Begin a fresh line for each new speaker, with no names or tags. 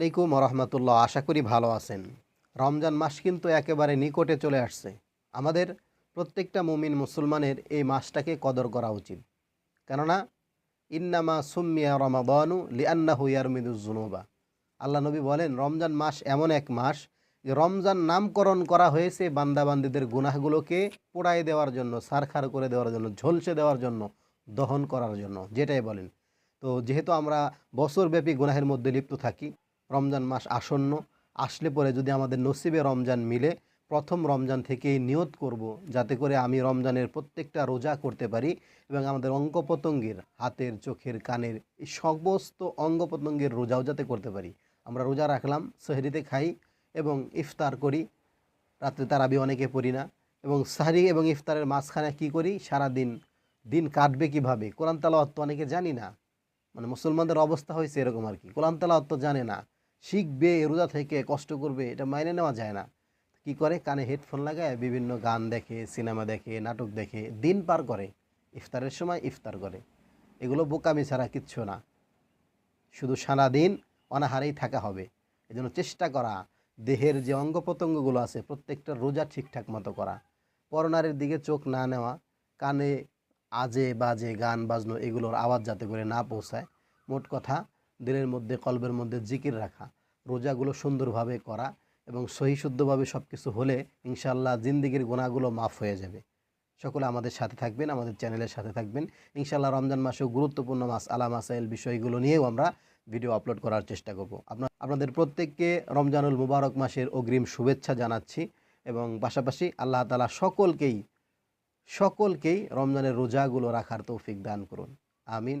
আলাইকুম রহমতুল্লাহ আশা করি ভালো আছেন। রমজান মাস কিন্তু একেবারে নিকটে চলে আসছে। আমাদের প্রত্যেকটা মুমিন মুসলমানের এই মাসটাকে কদর করা উচিত। কেননা, ইন্নামা সুম্মিয়া রমাবানু লিয়ান্নাহু ইয়ারমিদুজুনুবা আল্লাহ নবী বলেন, রমজান মাস এমন এক মাস, যে রমজান নামকরণ করা হয়েছে বান্দাবান্দিদের গুনাহগুলোকে পোড়ায় দেওয়ার জন্য সারখার করে দেওয়ার জন্য, ঝলসে দেওয়ার জন্য, দহন করার জন্য, যেটাই বলেন। তো যেহেতু আমরা বছরব্যাপী গুনাহের মধ্যে লিপ্ত থাকি রমজান মাস আসন্ন, আসলে পরে যদি আমাদের নসিবে রমজান মিলে, প্রথম রমজান থেকেই নিয়ত করব, যাতে করে আমি রমজানের প্রত্যেকটা রোজা করতে পারি এবং আমাদের অঙ্গ প্রত্যঙ্গের হাতের, চোখের, কানের এই সমস্ত অঙ্গ প্রত্যঙ্গের রোজাও যাতে করতে পারি। আমরা রোজা রাখলাম, সেহরিতে খাই এবং ইফতার করি। রাত্রে তারাবি অনেকে পড়ি না এবং সাহরি এবং ইফতারের মাঝখানে কি করি? সারা দিন দিন কাটবে কীভাবে? কোরআন তালাওয়াত তো অনেকে জানি না। মানে মুসলমানদের অবস্থা হয়েছে এরকম আর কি। কোরআন তালাওয়াত তো জানে না। শিখবে, রোজা থেকে কষ্ট করবে, এটা মাইনে নেওয়া যায় না। কি করে? কানে হেডফোন লাগায়, বিভিন্ন গান দেখে, সিনেমা দেখে, নাটক দেখে, দিন পার করে, ইফতারের সময় ইফতার করে। এগুলো বোকামি ছাড়া কিচ্ছু না। শুধু সারাদিন অনাহারেই থাকা হবে। এজন্য চেষ্টা করা, দেহের যে অঙ্গ প্রত্যঙ্গগুলো আছে, প্রত্যেকটা রোজা ঠিকঠাক মতো করা। পরনারীর দিকে চোখ না নেওয়া, কানে আজে বাজে গান বাজনো, এগুলোর আওয়াজ যাতে করে না পৌঁছায়, মোট কথা দিলের মধ্যে, কলবের মধ্যে জিকির রাখা, রোজাগুলো সুন্দরভাবে করা এবং সহিশুদ্ধভাবে সব কিছু হলে ইনশাল্লাহ জিন্দিগির গোনাগুলো মাফ হয়ে যাবে। সকলে আমাদের সাথে থাকবেন, আমাদের চ্যানেলের সাথে থাকবেন। ইনশাল্লাহ রমজান মাসেও গুরুত্বপূর্ণ মাস আলা মাসাইল বিষয়গুলো নিয়েও আমরা ভিডিও আপলোড করার চেষ্টা করব। আপনার আপনাদের প্রত্যেককে রমজানুল মুবারক মাসের অগ্রিম শুভেচ্ছা জানাচ্ছি এবং পাশাপাশি আল্লাহ তালা সকলকেই সকলকেই রমজানের রোজাগুলো রাখার তৌফিক দান করুন। আমিন।